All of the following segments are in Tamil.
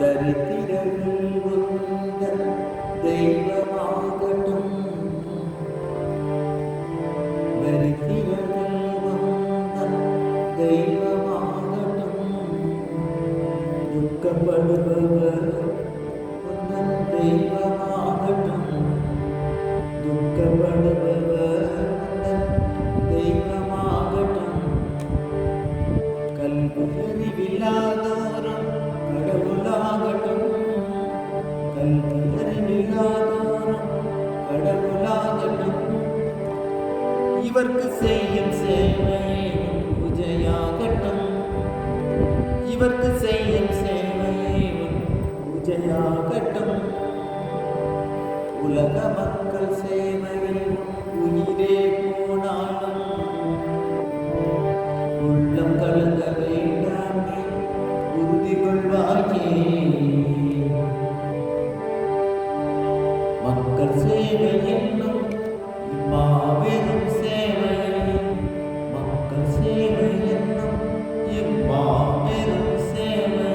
தரித்திரர்கள் உந்தன் தெய்வமாகட்டும். தரித்திரர்கள் உந்தன் தெய்வமாகட்டும். துக்கப்படுபவர் உந்தன் கல்வியறிவில்லாதோரும் கடவுளாகட்டும். கல்வியறிவில்லாதோரும் கடவுளாகட்டும். இவர்க்கு செய்யும் சேவை பூஜையாகட்டும். இவர்க்கு செய்யும் சேவை பூஜையாகட்டும். உலக மக்கள் சேவையில் உயிரே போனாலும் உள்ளம் கலங்க வேண்டும். உறுதி கொள்வாயே மக்கள் சேவை என்னும் இம்மாபெரும் சேவை. மக்கள் சேவை என்னும் இம்மாபெரும் சேவை.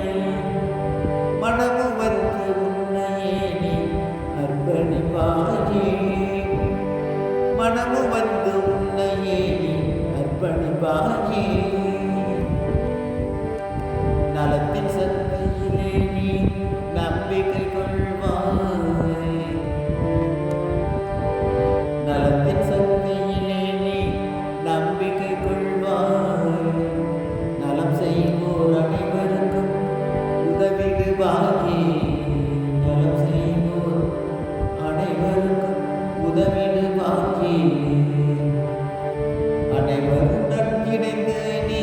மனமு வந்து உன்னையே நீ அர்ப்பணிப்பாயே. மனமு வந்து உன்னையே நீ அர்ப்பணிப்பாயே. உதவிடுவாயே நலம் செய்வோர் அனைவருக்கும் உதவிடுவாயே அனைவருடன் இணைந்து நீ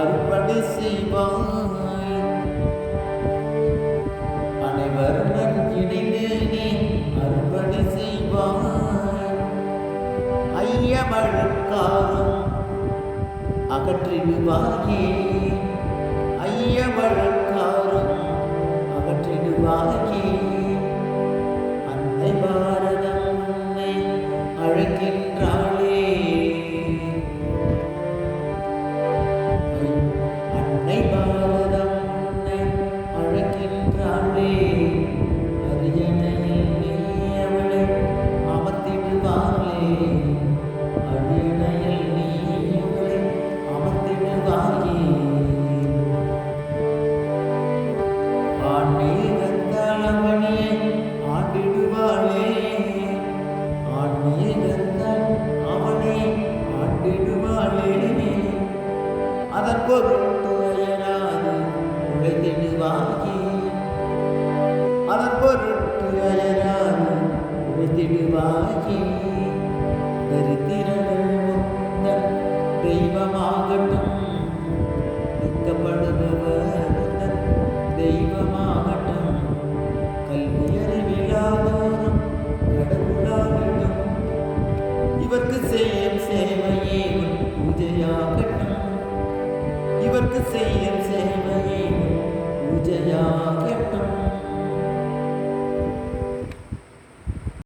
அர்ப்பணி செய்வாய் அனைவருடன் இணைந்து நீ அர்ப்பணி செய்வாய் ஐயமழுக்காரும் அகற்றிடுவாயே my body. அதன் பொருட்டு அயராது உழைத்திடுவாயே அதன் பொருட்டு அயராது பூஜையாகட்டும்